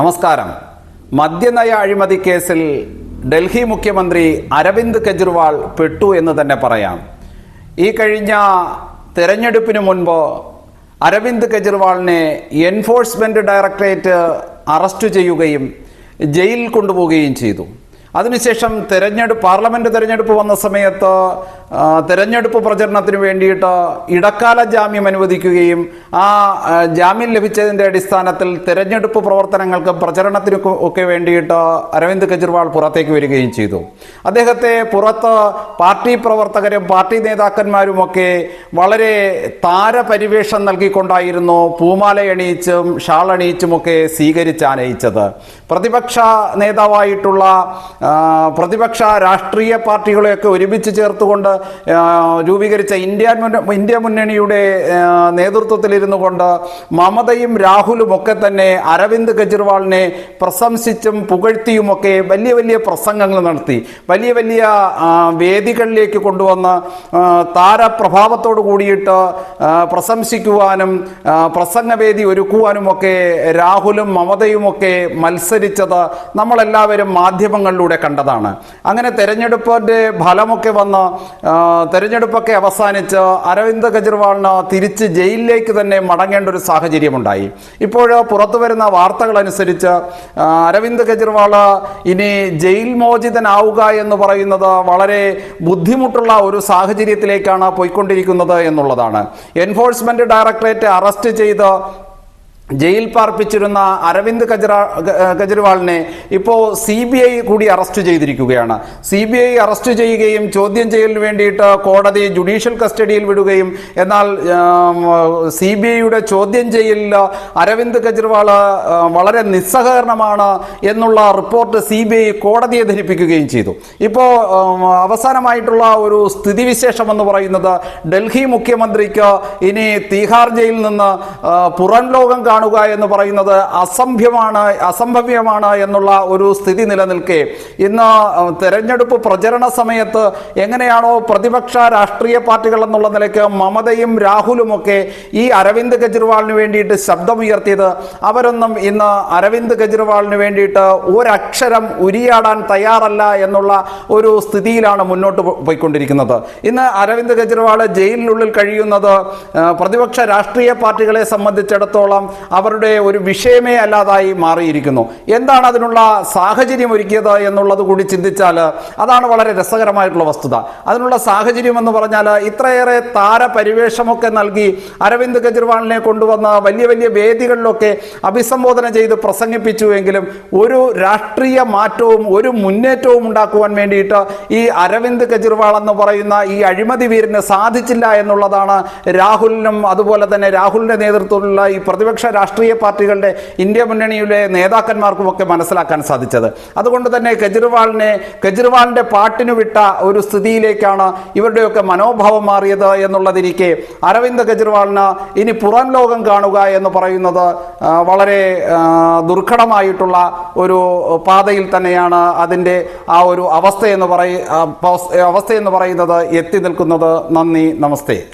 നമസ്കാരം. മദ്യനയ അഴിമതി കേസിൽ ഡൽഹി മുഖ്യമന്ത്രി അരവിന്ദ് കെജ്രിവാൾ പെട്ടു എന്ന് തന്നെ പറയാം. ഈ കഴിഞ്ഞ തെരഞ്ഞെടുപ്പിന് മുൻപ് അരവിന്ദ് കെജ്രിവാളിനെ എൻഫോഴ്സ്മെന്റ് ഡയറക്ടറേറ്റ് അറസ്റ്റ് ചെയ്യുകയും ജയിലിൽ കൊണ്ടുപോവുകയും ചെയ്തു. അതിനുശേഷം തെരഞ്ഞെടുപ്പ് പാർലമെന്റ് തെരഞ്ഞെടുപ്പ് വന്ന സമയത്ത് തെരഞ്ഞെടുപ്പ് പ്രചരണത്തിന് വേണ്ടിയിട്ട് ഇടക്കാല ജാമ്യം അനുവദിക്കുകയും ആ ജാമ്യം ലഭിച്ചതിന്റെ അടിസ്ഥാനത്തിൽ തെരഞ്ഞെടുപ്പ് പ്രവർത്തനങ്ങൾക്ക് പ്രചരണത്തിന് ഒക്കെ വേണ്ടിയിട്ട് അരവിന്ദ് കെജ്രിവാൾ പുറത്തേക്ക് വരികയും ചെയ്തു. അദ്ദേഹത്തെ പുറത്ത് പാർട്ടി പ്രവർത്തകരും പാർട്ടി നേതാക്കന്മാരുമൊക്കെ വളരെ താരപരിവേഷം നൽകിക്കൊണ്ടായിരുന്നു പൂമാല അണിയിച്ചും ഷാൾ അണിയിച്ചുമൊക്കെ സ്വീകരിച്ചാനയിച്ചത് പ്രതിപക്ഷ നേതാവായിട്ടുള്ള പ്രതിപക്ഷ രാഷ്ട്രീയ പാർട്ടികളെയൊക്കെ ഒരുമിച്ച് ചേർത്തുകൊണ്ട് രൂപീകരിച്ച ഇന്ത്യ ഇന്ത്യ മുന്നണിയുടെ നേതൃത്വത്തിലിരുന്നു കൊണ്ട് മമതയും രാഹുലും ഒക്കെ തന്നെ അരവിന്ദ് കെജ്രിവാളിനെ പ്രശംസിച്ചും പുകഴ്ത്തിയുമൊക്കെ വലിയ വലിയ പ്രസംഗങ്ങൾ നടത്തി. വലിയ വലിയ വേദികളിലേക്ക് കൊണ്ടുവന്ന് താരപ്രഭാവത്തോട് കൂടിയിട്ട് പ്രശംസിക്കുവാനും പ്രസംഗവേദി ഒരുക്കുവാനുമൊക്കെ രാഹുലും മമതയുമൊക്കെ മത്സരിച്ചത് നമ്മളെല്ലാവരും മാധ്യമങ്ങളിലൂടെ കണ്ടതാണ്. അങ്ങനെ തെരഞ്ഞെടുപ്പിന്റെ ഫലമൊക്കെ വന്ന് തെരഞ്ഞെടുപ്പൊക്കെ അവസാനിച്ച് അരവിന്ദ് കെജ്രിവാളിന് തിരിച്ച് ജയിലിലേക്ക് തന്നെ മടങ്ങേണ്ട ഒരു സാഹചര്യമുണ്ടായി. ഇപ്പോൾ പുറത്തു വരുന്ന വാർത്തകളനുസരിച്ച് അരവിന്ദ് കെജ്രിവാൾ ഇനി ജയിൽ മോചിതനാവുക എന്ന് പറയുന്നത് വളരെ ബുദ്ധിമുട്ടുള്ള ഒരു സാഹചര്യത്തിലേക്കാണ് പോയിക്കൊണ്ടിരിക്കുന്നത് എന്നുള്ളതാണ്. എൻഫോഴ്സ്മെന്റ് ഡയറക്ടറേറ്റ് അറസ്റ്റ് ചെയ്ത് ജയിൽ പാർപ്പിച്ചിരുന്ന അരവിന്ദ് കെജ്ര കെജ്രിവാളിനെ ഇപ്പോൾ സി ബി ഐ കൂടി അറസ്റ്റ് ചെയ്തിരിക്കുകയാണ്. സി ബി ഐ അറസ്റ്റ് ചെയ്യുകയും ചോദ്യം ചെയ്യലിന് വേണ്ടിയിട്ട് കോടതി ജുഡീഷ്യൽ കസ്റ്റഡിയിൽ വിടുകയും എന്നാൽ സി ബി ഐയുടെ ചോദ്യം ചെയ്യലിൽ അരവിന്ദ് കെജ്രിവാൾ വളരെ നിസ്സഹകരണമാണ് എന്നുള്ള റിപ്പോർട്ട് സി ബി ഐ കോടതിയെ ധരിപ്പിക്കുകയും ചെയ്തു. ഇപ്പോൾ അവസാനമായിട്ടുള്ള ഒരു സ്ഥിതിവിശേഷം എന്ന് പറയുന്നത് ഡൽഹി മുഖ്യമന്ത്രിക്ക് ഇനി തീഹാർ ജയിലിൽ നിന്ന് പുറം ലോകം കാണുക എന്ന് പറയുന്നത് അസംഭ്യമാണ് അസംഭവ്യമാണ് എന്നുള്ള ഒരു സ്ഥിതി നിലനിൽക്കെ. ഇന്ന് തെരഞ്ഞെടുപ്പ് പ്രചരണ സമയത്ത് എങ്ങനെയാണോ പ്രതിപക്ഷ രാഷ്ട്രീയ പാർട്ടികൾ എന്നുള്ള നിലയ്ക്ക് മമതയും രാഹുലും ഒക്കെ ഈ അരവിന്ദ് കെജ്രിവാളിന് വേണ്ടിയിട്ട് ശബ്ദമുയർത്തിയത്. അവരൊന്നും ഇന്ന് അരവിന്ദ് കെജ്രിവാളിന് വേണ്ടിയിട്ട് ഒരക്ഷരം ഉരിയാടാൻ തയ്യാറല്ല എന്നുള്ള ഒരു സ്ഥിതിയിലാണ് മുന്നോട്ട് പോയിക്കൊണ്ടിരിക്കുന്നത്. ഇന്ന് അരവിന്ദ് കെജ്രിവാൾ ജയിലിനുള്ളിൽ കഴിയുന്നത് പ്രതിപക്ഷ രാഷ്ട്രീയ പാർട്ടികളെ സംബന്ധിച്ചിടത്തോളം അവരുടെ ഒരു വിഷയമേ അല്ലാതായി മാറിയിരിക്കുന്നു. എന്താണ് അതിനുള്ള സാഹചര്യം ഒരുക്കിയത് എന്നുള്ളത് കൂടി ചിന്തിച്ചാൽ അതാണ് വളരെ രസകരമായിട്ടുള്ള വസ്തുത. അതിനുള്ള സാഹചര്യം എന്ന് പറഞ്ഞാൽ ഇത്രയേറെ താരപരിവേഷമൊക്കെ നൽകി അരവിന്ദ് കെജ്രിവാളിനെ കൊണ്ടുവന്ന വലിയ വലിയ വേദികളിലൊക്കെ അഭിസംബോധന ചെയ്ത് പ്രസംഗിപ്പിച്ചുവെങ്കിലും ഒരു രാഷ്ട്രീയ മാറ്റവും ഒരു മുന്നേറ്റവും ഉണ്ടാക്കുവാൻ വേണ്ടിയിട്ട് ഈ അരവിന്ദ് കെജ്രിവാൾ എന്ന് പറയുന്ന ഈ അഴിമതി വീരന് സാധിച്ചില്ല എന്നുള്ളതാണ് രാഹുലിനും അതുപോലെ തന്നെ രാഹുലിന്റെ നേതൃത്വത്തിലുള്ള ഈ പ്രതിപക്ഷ രാഷ്ട്രീയ പാർട്ടികളുടെ ഇന്ത്യ മുന്നണിയിലെ നേതാക്കന്മാർക്കുമൊക്കെ മനസ്സിലാക്കാൻ സാധിച്ചത്. അതുകൊണ്ട് തന്നെ കെജ്രിവാളിനെ കെജ്രിവാളിന്റെ പാട്ടിനു വിട്ട ഒരു സ്ഥിതിയിലേക്കാണ് ഇവരുടെയൊക്കെ മനോഭാവം മാറിയത് എന്നുള്ളതിരിക്കെ അരവിന്ദ് കെജ്രിവാളിന് ഇനി പുറം ലോകം കാണുക എന്ന് പറയുന്നത് വളരെ ദുർഘടമായിട്ടുള്ള ഒരു പാതയിൽ തന്നെയാണ് അതിന്റെ ആ ഒരു അവസ്ഥയെന്ന് പറയ അവസ്ഥ എന്ന് പറയുന്നത് എത്തി നിൽക്കുന്നത്. നന്ദി നമസ്തേ.